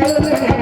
Gracias.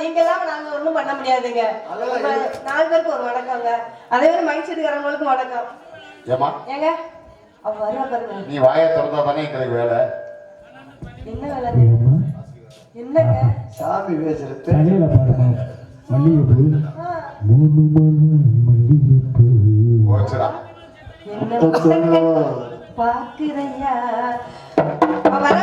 நீங்க எல்லாம் நாங்க ஒண்ணும் பண்ண முடியாதுங்க. நாலு பேருக்கு ஒரு வணக்கங்க. அதே மாதிரி மைண்ட் செட்டுக்காரங்களுக்கும் வணக்கம். ஏமா ஏங்க? அவ வருவா பாருங்க. நீ வாயை திறந்தா தானே எங்களுக்கு வேலை? என்ன வேலை? என்னங்க? சாமி பேசுறது. தலையில பாருங்க. மல்லிகைப்பூ. மூணு மூணு மல்லிகைப்பூ. போச்சுடா. என்ன பாக்குறையா அவ வரா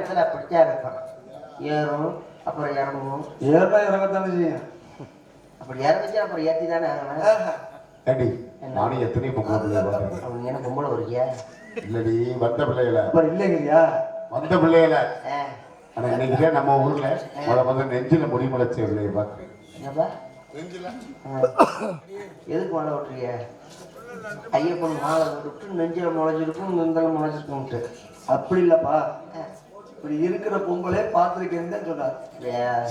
நேரத்தில் அப்படித்தான் ஏறும் அப்புறம் இறங்கும் ஏறா இறங்கத்தானே செய்யும். அப்படி இறங்குச்சு அப்புறம் ஏற்றி தானே ஆகணும் நானும் எத்தனையோ பொம்பளை அவங்க என்ன கும்பல வருகியா இல்லடி வந்த பிள்ளைகள. அப்புறம் இல்லைங்கய்யா. வந்த பிள்ளைகள. ஆ. ஆனா இன்னைக்கு நம்ம ஊர்ல முத வந்து நெஞ்சில முடி முளைச்ச என்னப்பா? ஆ. எதுக்கு மாலை ஓட்டுறிய? ஐயப்பன் மாலை போட்டுவிட்டு நெஞ்சில முளைஞ்சிருக்கும் நெந்தல முளைஞ்சிருக்கும்ட்டு. அப்படி இல்லப்பா. இப்படி இருக்கிற பொங்கலே பார்த்துருக்கேன்னு சொன்னார்.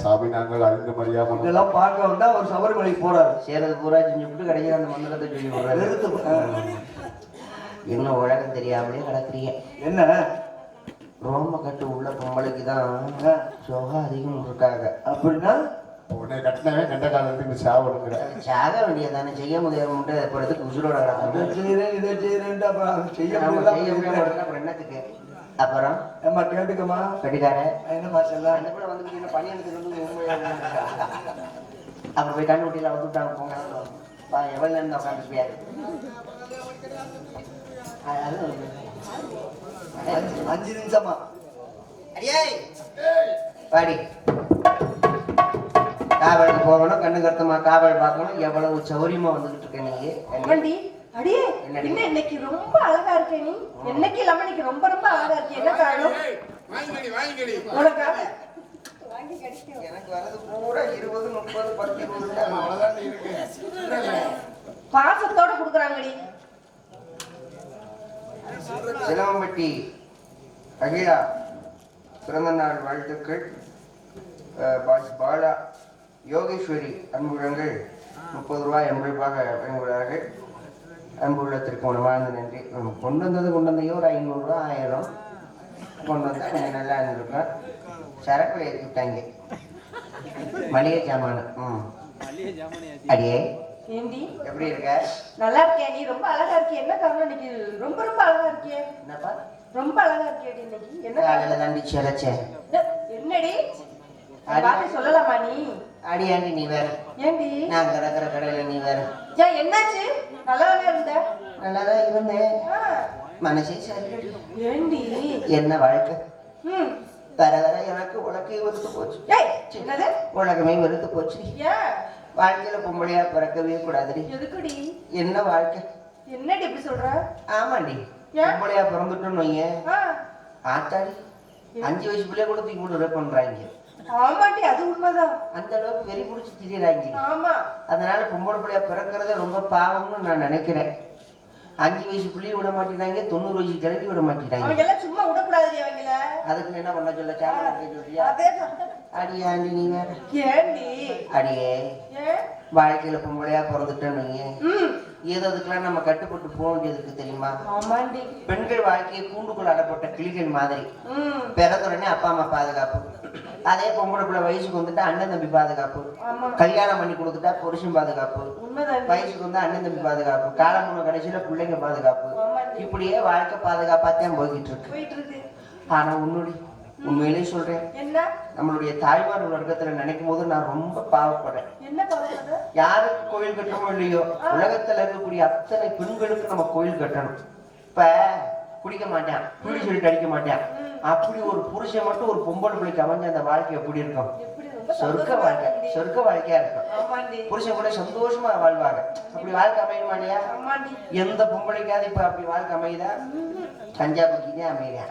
சாமி நாங்கள் அறிந்து மறியாமல் இதெல்லாம் பார்க்க வந்தா அவர் சபரிமலைக்கு போறாரு. செய்யறது பூரா செஞ்சு விட்டு கிடைக்கிற அந்த மந்திரத்தை சொல்லி ஆ. இன்னும் உலகம் தெரியாமலே கிடக்குறீங்க. என்ன? ரோம கட்டு உள்ள பொம்பளைக்கு தான் சுகம் அதிகம் இருக்காங்க. அப்படின்னா? உன்னை கட்டினவே கண்ட காலத்துக்கு சாவடுங்கிற சாக வேண்டியதானே செய்ய முடியாமட்டு இப்போதைக்கு உசுரோட இதை கிடக்கணும் செய்யறேன் இதை செய்யறேன்ட்டு அப்புறம் செய்ய முடியல. முடியாம அப்புறம் என்னத்துக்கு? அப்புறம்? ஏம்மா கேட்டுக்கம்மா. கட்டிக்கார என்னம்மா செல்லம் அந்த கூட வந்து என்ன பணி எனக்கு வந்து அப்புறம் போய் கண்ணு ஊட்டியில் வந்து விட்டாங்க போங்க. வா எவ்வளோ நேரம் உட்காந்துருப்பியா அஞ்சு- அஞ்சு நிமிஷமா அடியே! பாடி காவலுக்கு போகணும் கண்ணு கருத்தமா காவல் பார்க்கணும். எவ்வளவு சௌரியமா வந்துகிட்டு இருக்க நீ ஆமாண்டி. அடியே? என்ன இன்னைக்கு ரொம்ப அழகா இருக்க நீ? என்னைக்கு இல்லாம இன்னைக்கு ரொம்ப ரொம்ப அழகா இருக்கு? என்ன காரணம்? உனக்காக? வாங்கி கடிக்கும் எனக்கு வர்றது பூரா இருபது முப்பது பத்து இருபது அவ்வளவுதான் இருக்கு. பாசத்தோட குடுக்குறாங்கடி சிலம்பட்டி அகிலா பிறந்த நாள் வாழ்த்துக்கள். பாஸ் பாலா யோகேஸ்வரி அன்புள்ளங்கள் முப்பது ரூபாய் எண்பதாக வழங்குகிறார்கள். அன்பு உள்ளத்திற்கு மனமார்ந்த நன்றி உம், கொண்டு வந்தது கொண்டு வந்தையோ? ஒரு ஐநூறுரூவா ஆயிரம் கொண்டு வந்தா கொஞ்சம் நல்லா இருந்திருக்கும் சரக்கு ஏற்றி விட்டாங்க மளிகை சாமான் ம். அடியே ஏண்டி? எப்படி இருக்க? நல்லா இருக்கியா நீ. ரொம்ப அழகா இருக்கிய என்ன காரணம் இன்னைக்கு? ரொம்ப ரொம்ப அழகா இருக்கியே என்னப்பா? ரொம்ப அழகா இருக்கியடி இன்னைக்கு. என்ன காலையில்? தாண்டி சிலைச்சேன் என்ன- என்னடி? வார்த்தை சொல்லலாமா நீ? அடியாண்டி நீ வேற. ஏண்டி? நான் கிடக்கிற கடையில நீ வேற. ஏன் என்னாச்சு? நல்லா இருந்த? நல்லாதான் இருந்தேன். மனசே சரி ஏண்டி? என்ன வாழ்க்கை? ம். வர வர எனக்கு உலகே வெறுத்து போச்சு. ஏய் என்னது? உலகமே வெறுத்து போச்சு. வாழ்க்கையில பொம்பளையா பிறக்கவே கூடாதுடி. எதுக்குடி? என்ன வாழ்க்கை? என்னடி இப்படி சொல்ற? ஆமாண்டி. ஏன்? பொம்பளையா பிறந்துட்டோன்னு வைங்க ஆத்தாடி அஞ்சு வயசு பிள்ளைய கூட தூக்கி ரேப் பண்றாங்க. ஆமாண்டி அது உண்மைதான். அந்த அளவுக்கு வெறி பிடிச்சி திரியறாங்க. ஆமா. அதனால பொம்பளை பிள்ளையா பிறக்கிறதே ரொம்ப பாவம்னு நான் நினைக்கிறேன். அஞ்சு வயசு பிள்ளைய விட மாட்டேங்கிறாங்க தொண்ணூறு வயசு கிளம்பி விட மாட்டேங்கிறாங்க. எல்லாம் சும்மா விடக்கூடாது அவங்கள. அதுக்கு என்ன பண்ண சொல்ல சாப்பிட சொல்றியா அதேதான். அடியாண்டி நீ வேற ஏண்டி? அடியே. வாழ்க்கையில பொம்பளையா பிறந்துட்டேன்னு ஏதோ அதுக்கெல்லாம் நம்ம கட்டுப்பட்டு போக வேண்டியதுக்கு தெரியுமா? ஆமாண்டி. பெண்கள் வாழ்க்கையை கூண்டுக்குள்ள அடப்பட்ட கிளிகள் மாதிரி. பிறந்த உடனே அப்பா அம்மா பாதுகாப்பு. அதே பொம்பளை பிள்ளை வயசுக்கு வந்துட்டா அண்ணன் தம்பி பாதுகாப்பு. கல்யாணம் பண்ணி கொடுத்துட்டா புருஷன் பாதுகாப்பு. வயசுக்கு வந்தா அண்ணன் தம்பி பாதுகாப்பு. காலமுன கடைசியில பிள்ளைங்க பாதுகாப்பு. இப்படியே வாழ்க்கை பாதுகாப்பாத்தான் போய்கிட்டு இருக்கு ஆனா உன்னுடைய உண்மையிலே சொல்றேன். நம்மளுடைய தாய்மார் வர்க்கத்துல நினைக்கும் போது நான் ரொம்ப பாவப்படுறேன். யாருக்கு கோயில் கட்டணுமோ இல்லையோ உலகத்துல இருக்கக்கூடிய அத்தனை பெண்களுக்கு நம்ம கோயில் கட்டணும். இப்ப குடிக்க மாட்டான் குடி சொல்லிட்டு அடிக்க மாட்டான். அப்படி ஒரு புருஷன் மட்டும் ஒரு பொம்பளை பிள்ளைக்கு அமைஞ்ச அந்த வாழ்க்கை எப்படி இருக்கும்? சொர்க்க வாழ்க்கை. சொர்க்க வாழ்க்கையா இருக்கும். புருஷன் கூட சந்தோஷமா வாழ்வாங்க. அப்படி வாழ்க்கை அமையுமா இல்லையா? எந்த பொம்பளைக்காவது இப்ப அப்படி வாழ்க்கை அமையுதா? கஞ்சா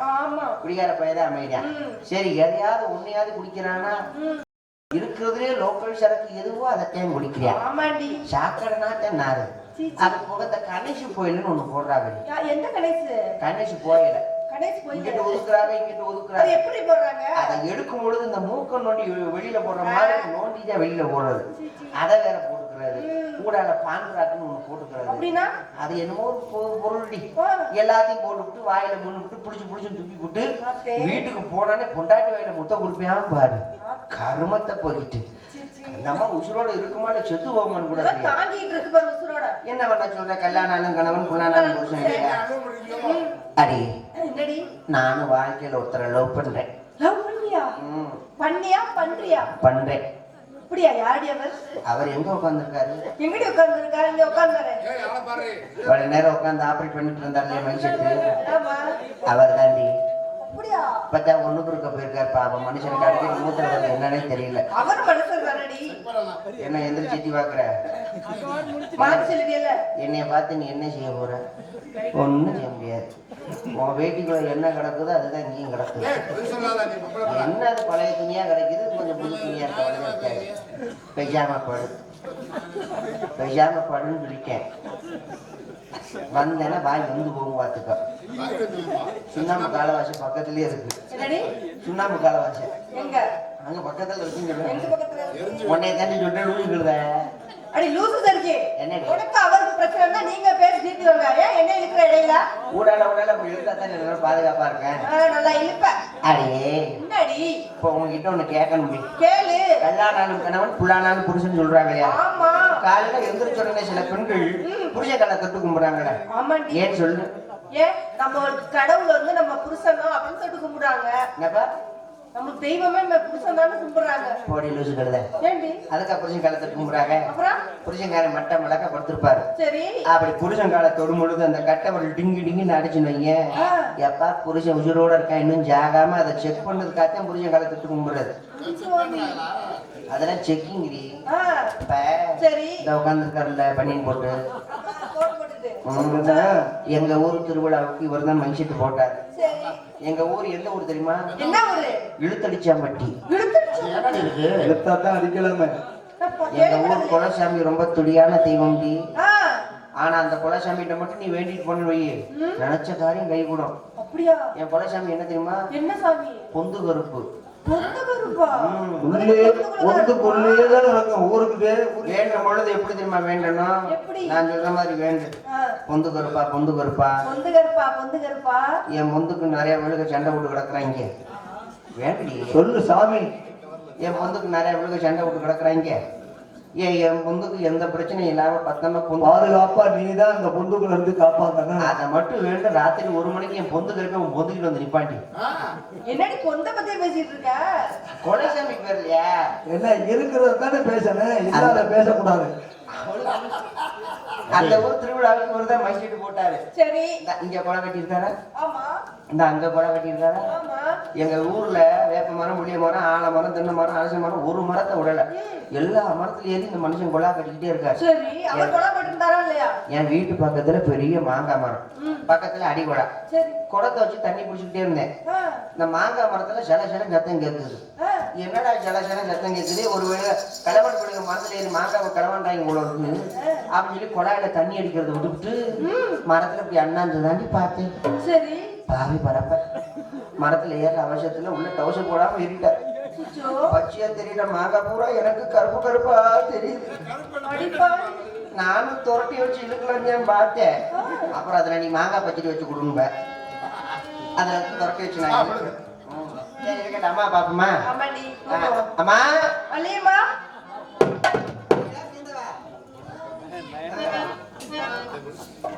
ஆமா. குடிகார பையதான் அமைகிறான் ம். சரி எதையாவது ஒன்னையாவது குடிக்கிறானா? இருக்கிறதுலே லோக்கல் சரக்கு எதுவோ அதைத்தான் குடிக்கிறான் ஆமாண்டி. சாக்கடைனா தான் நாரு. அது போக இந்த கணேஷ் கோயில்னு ஒண்ணு போடுறாங்க. கணேஷ் கோயில. கணேஷ் போய் இங்கிட்டு ஒதுக்குறாங்க இங்கிட்டு அது ஒதுக்குறாங்க எப்படி போடுறாங்க? அதை எடுக்கும் பொழுது இந்த மூக்க நோண்டி வெளியில போடுற மாதிரி நோண்டி தான் வெளியில போடுறது. அதை வேற போட்டுக்கிறாரு. கூடால பான்றாக்குன்னு ஒண்ணு போட்டுக்கிறாரு. அப்படின்னா? அது என்னமோ ஒரு பொருள்டி. ஆ. எல்லாத்தையும் போட்டுவிட்டு வாயில முன்னுட்டு புடிச்சு புடிச்சு துப்பி விட்டு. வீட்டுக்கு போனானே பொண்டாட்டி வாயில முத்த கொடுப்பியான் பாரு. கருமத்தை போயிட்டு நம்ம உசுரோட இருக்குமா இல்ல செத்து போகுமான்னு கூட தாங்கிட்டு இருக்கு பாரு உசுரோட. என்ன பண்ண சொல்ற? கல்யாணம் கணவன் அடி. என்னடி? நானும் வாழ்க்கையில ஒருத்தரை லவ் பண்றேன். லவ் பண்ணியா? பண்ணியா? பண்றியா? பண்றேன். அப்படியா? அவர்? அவர் எங்க உட்காந்துருக்காரு எங்கடி உட்கார்ந்து இங்க உட்கார்ந்தாரு. இவ்வளவு நேரம் உட்காந்து ஆப்ரேட் பண்ணிட்டு இருந்தாரு ஆமா அவர் தாண்டி அப்படியா? இப்பதான் ஒண்ணுக்கு இருக்க போயிருக்காரு பாவம். மனுஷனுக்கு வந்து என்னன்னே தெரியல. அவர் மனுஷன் தானடி? என்ன எந்திரிச்சு பாக்குற? என்னைய பார்த்து நீ என்ன செய்ய போற? ஒண்ணும் செய்ய முடியாது. உன் வேட்டிக்குள்ள என்ன கிடக்குதோ அதுதான் இங்கேயும் கிடக்குது. என்ன அது பழைய துணியா கிடைக்குது? கொஞ்சம் புது துணியா இருக்க. பெய்யாம படு. பெய்யாம படுன்னு சொல்லிட்டேன் வந்தேன்னா வாய் வந்து போகும் பார்த்துக்கோ. சுண்ணாம்பு காலவாசி பக்கத்துலயே இருக்கு. என்னடி? சுண்ணாம்பு காலவாசி எங்க? அங்க பக்கத்துல இருக்குன்னு எங்க சொல்றேன் பக்கத்துல இருக்கு? உன்னை தாண்டி சொல்றேன் லூசுக்கிறத அடி லூசு என்னடி? உனக்கு அவருக்கு பிரச்சனை இருந்தா நீங்க பேசி தீர்த்துவாங்க ஏன் என்ன இழுக்கிற இடையில? ஊடால ஊடால இருந்தா தான் நான் பாதுகாப்பா இருக்கேன் நல்லா இழுப்ப. அடே. என்னடி? இப்போ உங்ககிட்ட ஒண்ணு கேட்கணும் கேளு. கல்லானாலும் கணவன் புல்லானாலும் புருஷன் சொல்றாங்க இல்லையா? ஆமா. காலையில எந்திரிச்ச உடனே சில பெண்கள் புருஷ காலை தொட்டு கும்பிடுறாங்கல்ல? ஆமாண்டி. ஏன் சொல்லு? ஏன்? நம்ம கடவுள் வந்து நம்ம புருஷன் அப்படின்னு சொல்லிட்டு கும்பிடுறாங்க. என்னப்பா நம்ம தெய்வமே புருஷன் தானே கும்பிடுறாங்க. போடி லூசு கழுத ஏண்டி? அதுக்கா புருஷன் காலை தொட்டு கும்பிடுறாங்க. அப்புறம்? புருஷன்காரன் மட்ட மிளக்க படுத்திருப்பாரு சரி. அப்படி புருஷன் காலை தொடும் பொழுது அந்த கட்டவர்கள் டிங்கி டிங்கின்னு அடிச்சுன்னு வைங்க. எப்பா புருஷன் உயிரோட இருக்கா இன்னும் ஜாகாம அதை செக் பண்ணதுக்காச்சும் புருஷன் காலை தொட்டு கும்பிடுறது. அதெல்லாம் செக்கிங்டி ஆ, இப்ப சரி. இந்த உட்காந்துருக்காருல்ல பனியன் போட்டு. எங்க ஊர் திருவிழாவுக்கு இவர் தான் மைசெட்டு போட்டார். எங்க ஊர் எந்த ஊர் தெரியுமா? என்ன ஊரு? இழுத்தடிச்சாம்பட்டி. இழுத்துடுச்சு. என்னடி இருக்கு எடுத்தா தான் அடிக்கலாமே எங்க ஊர். குலசாமி ரொம்ப துடியான தெய்வம் டி ஆ, ஆனா அந்த குலசாமிகிட்ட மட்டும் நீ வேண்டிட்டு போன வை. நினைச்ச காரியம் கைகூடும். அப்படியா? என் குலசாமி என்ன தெரியுமா? என்ன சாமி? பொந்து கருப்பு. ஊருக்கு. வேண்டும் பொழுது எப்படி தெரியுமா வேண்டணும்? நான் சொல்ற மாதிரி வேண்டு. ஆ, பொந்து கருப்பா பொந்து கருப்பா. பொந்து கருப்பா பொந்து கருப்பா? என் பொந்துக்கு நிறைய விழுக சண்டை போட்டு கிடக்குறாங்க. வேண்டி சொல்லு சாமி. என் பொந்துக்கு நிறைய விழுக சண்டை போட்டு கிடக்குறாங்க. என் பொந்துக்கு எந்த பிரச்சனையும் இல்லாம பத்தமா பொந்து பாதுகாப்பா நீ தான் அந்த பொந்துக்குள்ள இருந்து காப்பாத்தணும். அதை மட்டும் வேண்டும் ராத்திரி ஒரு மணிக்கு என் பொந்து கருப்பை உன் பொந்துக்கிட்டு வந்து நிப்பாட்டி. என்னடி பொந்த பத்தியே பேசிட்டு இருக்க? கொலைசாமி பேர் இல்லையா என்ன இருக்கிறது தானே பேசணும். இல்லாத பேசக்கூடாது. அந்த ஊர் திருவிழாவுக்கு ஒரு தான் மைசீட்டு போட்டாரு. சரி. இங்க கொலை கட்டியிருக்காரா? ஆமா. இந்த அங்க கொலை கட்டியிருக்காரா? ஆமா. எங்க ஊர்ல வேப்ப மரம் புளிய மரம் ஆல மரம் தென்னை மரம் அரச மரம் ஒரு மரத்தை விடல. எல்லா மரத்துல ஏறி இந்த மனுஷன் கொலா கட்டிக்கிட்டே இருக்காரு. சரி அவர் கொலை போட்டுருந்தாரா இல்லையா? என் வீட்டு பக்கத்துல பெரிய மாங்காய் மரம். பக்கத்துல அடிகொடா சரி. குடத்தை வச்சு தண்ணி பிடிச்சிக்கிட்டே இருந்தேன். இந்த மாங்காய் மரத்துல சில சில சத்தம் கேட்குது என்னடா சில சத்தம் கேட்குது ஒருவேளை கிழவன் பிள்ளைங்க மரத்துல ஏறி மாங்காவை இவ்வளோ இருக்கு அப்படின்னு சொல்லி குழாயில தண்ணி அடிக்கிறத விட்டுவிட்டு மரத்துல இப்படி அண்ணாந்து தாண்டி பார்த்தேன். சரி. பாவி பரப்ப. மரத்துல ஏற அவசரத்துல உள்ள டவுசர் போடாம சுச்சோ பச்சையா தெரியல மாங்காய் பூரா எனக்கு கருப்பு கருப்பா தெரியுது. நானும் துரட்டி வச்சு இழுக்கலான்னு பார்த்தேன். அப்புறம் அதுல நீ மாங்காய் பச்சடி வச்சு கொடுங்க. அதுல துரட்டி வச்சு நான் கேட்டு அம்மா பாப்பமா அம்மா வலியம்மா Thank you.